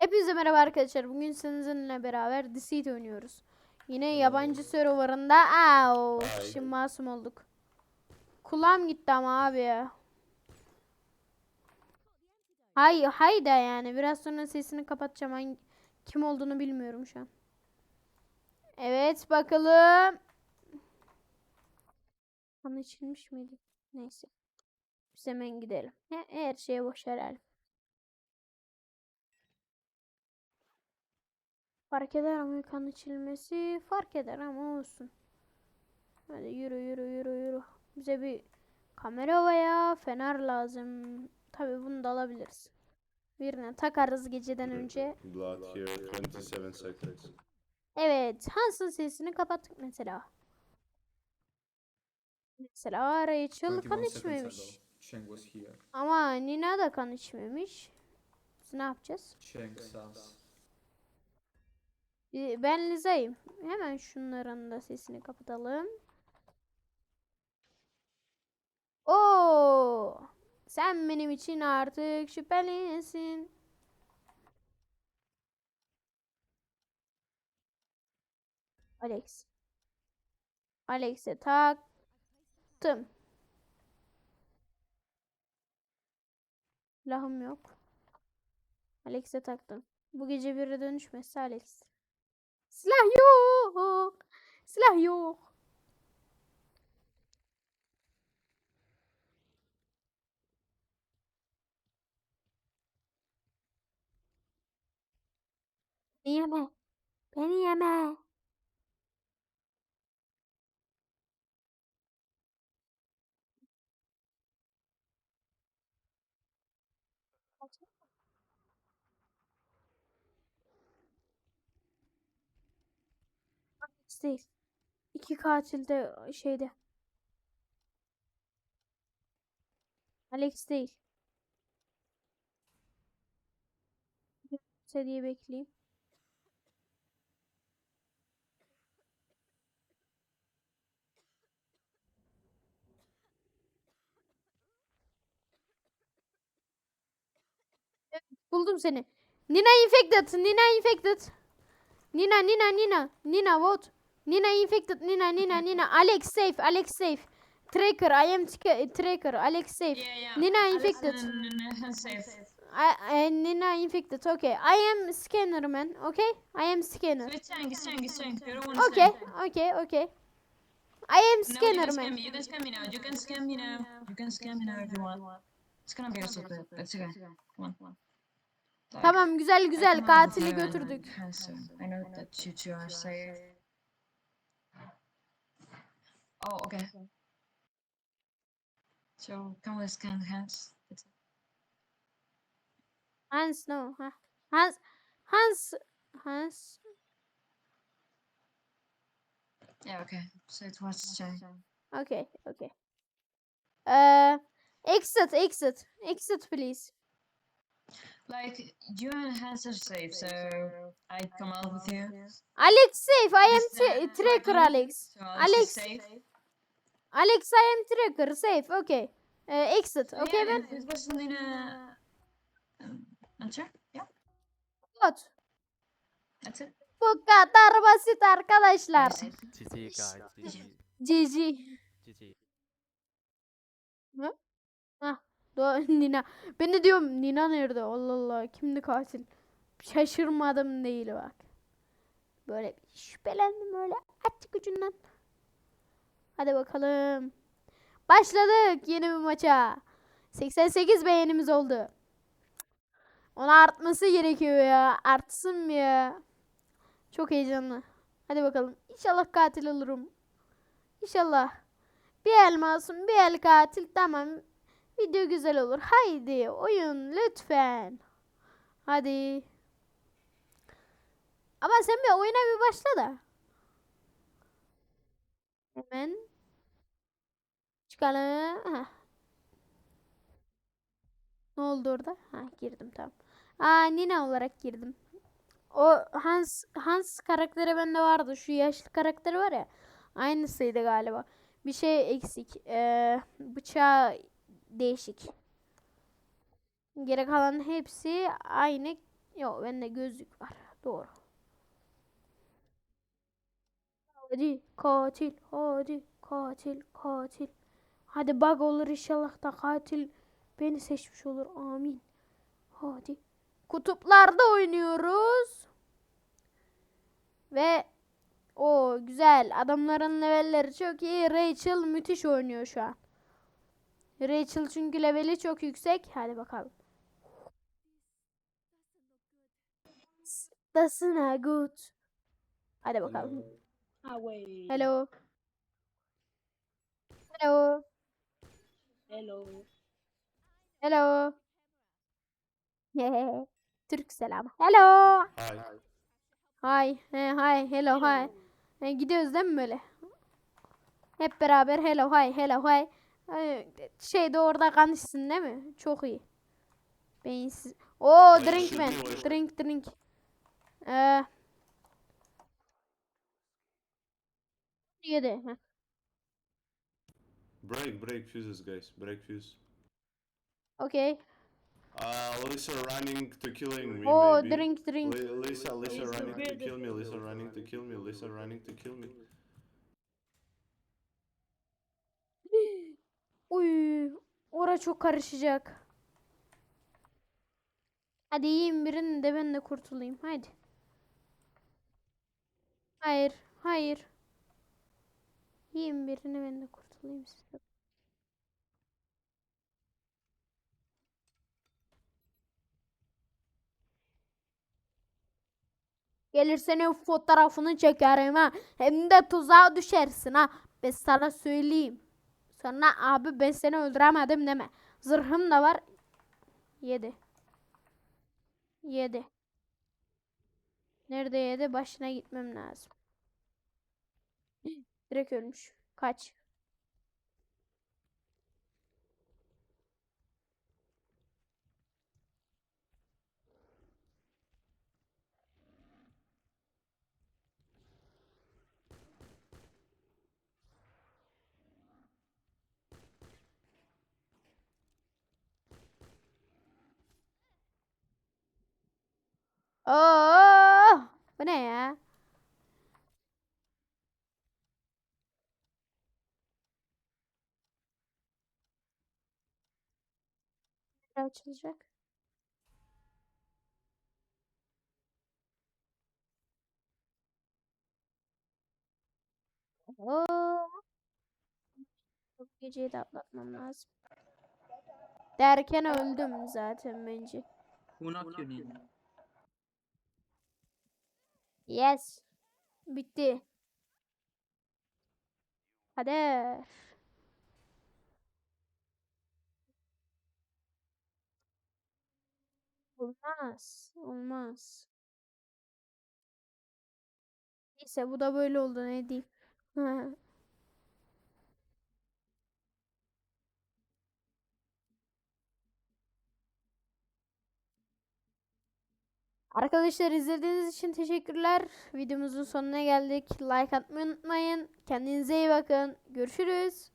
Hepinize merhaba arkadaşlar. Bugün sizinle beraber Deceit oynuyoruz. Yine yabancı serverında. Au, şimdi masum olduk. Kulağım gitti ama abi ya. Hay hayda yani. Biraz sonra sesini kapatacağım. Hangi, kim olduğunu bilmiyorum şu an. Evet bakalım. İçilmiş miydi? Neyse. Biz hemen gidelim. He- Her şeye boş verelim. Fark eder ama kan içilmesi fark eder ama olsun. Hadi yürü yürü yürü yürü. Bize bir kamera veya fener lazım. Tabi bunu da alabiliriz. Birine takarız geceden önce. Blood here, 27 seconds. Evet, Hans'ın sesini kapattık mesela. Mesela Rachel kan 21 seconds içmemiş. Ama Nina da kan içmemiş. Biz ne yapacağız? Cheng sus. Bi- Ben Liza'yım. Hemen şunların da sesini kapatalım. Oo! Sen benim için artık şüphelisin. Alex. Alex'e taktım. Silahım yok. Alex'e taktım. Bu gece biri dönüşmezse Alex. Silah yok. Silah yok. Beni. Değil. İki katil de şeyde. Alex değil. Kimse diye bekleyeyim. Buldum seni. Nina infected. Nina infected. Nina Nina Nina. Nina what? Nina infected. Nina Nina Nina. Alex safe. Alex safe. Tracker. I am tka- tracker. Alex safe. Yeah, yeah. Nina infected. n- n- n- safe. I, I Nina infected. Okay. I am scanner man. Okay. I am scanner. So it's Chang, it's Chang, it's Chang. You're the one Okay. Okay. Okay. I am No, you scanner man. me. You can scam me now. You can scam me now. You can scam me now if you want. It's gonna be a secret. It's okay. Come on. Tamam güzel güzel katili götürdük. Oh, okay. So can we scan hands? Hans no. Ha. Hans Hans Hans Yeah, okay. So it was Chang. Okay, okay. Uh, exit, exit, exit, please. Like you and Hans are safe, so I come out with you. Alex, safe. I am tra- tracker. Alex. So Alex Alex, safe. Alex, I am tracker, safe. Okay. Uh, exit. Okay, ben. It, it wasn't in a. Um, answer? Yeah, What? that's it. Bu kadar basit arkadaşlar. GG guys, GG, GG. GG. Do Nina. Ben de diyorum Nina nerede? Allah Allah. Kimdi katil? Şaşırmadım değil bak. Böyle bir şüphelendim öyle açık ucundan. Hadi bakalım. Başladık yeni bir maça. 88 beğenimiz oldu. Onu artması gerekiyor ya. Artsın mı ya? Çok heyecanlı. Hadi bakalım. İnşallah katil olurum. İnşallah. Bir el masum, bir el katil. Tamam. Video güzel olur. Haydi oyun lütfen. Hadi. Ama sen bir oyuna bir başla da. Hemen. Çıkalım. Heh. Ne oldu orada? Ha girdim tamam. Aa Nina olarak girdim. O Hans Hans karakteri bende vardı. Şu yaşlı karakteri var ya. Aynısıydı galiba. Bir şey eksik. Ee, bıçağı değişik. Geri kalan hepsi aynı Yok bende gözlük var. Doğru. Hadi katil, hadi katil, katil. Hadi bug olur inşallah da katil beni seçmiş olur. Amin. Hadi. Kutuplarda oynuyoruz. Ve o güzel. Adamların levelleri çok iyi. Rachel müthiş oynuyor şu an. Rachel çünkü leveli çok yüksek. Hadi bakalım. Not good. Hadi bakalım. Away. Hello. Hello. Hello. Hello. Türk selam. Hello. Hi. Hi. He, hi. Hello. Hi. He, gidiyoruz değil mi böyle? Hep beraber hello hi hello hi. Ee, Şey de orada kanışsın değil mi? Çok iyi. Beyinsiz. Oo drink man. Drink drink. Ee, yedi. Heh. Break, break fuses, guys. Break fuse. Okay. Uh, Lisa running to killing me, Oo maybe. drink drink. Li- Lisa, Lisa Lisa, running to kill me. Lisa running to kill me. Lisa running to kill me. Uy, ora çok karışacak. Hadi yiyin birini de ben de kurtulayım. Hadi. Hayır, hayır. Yiyin birini ben de kurtulayım size. Gelirsen fotoğrafını çekerim ha. Hem de tuzağa düşersin ha. Ben sana söyleyeyim. Sonra abi ben seni öldüremedim deme. Zırhım da var. 7. 7. Nerede 7? Başına gitmem lazım. Direkt ölmüş. Kaç. Oo! Bu ne ya? Açılacak? Oo! Bu geceyi de atlatmam lazım. Derken öldüm zaten bence. You in? Yes. Bitti. Hadi. Olmaz. Olmaz. Neyse bu da böyle oldu ne diyeyim. Arkadaşlar izlediğiniz için teşekkürler. Videomuzun sonuna geldik. Like atmayı unutmayın. Kendinize iyi bakın. Görüşürüz.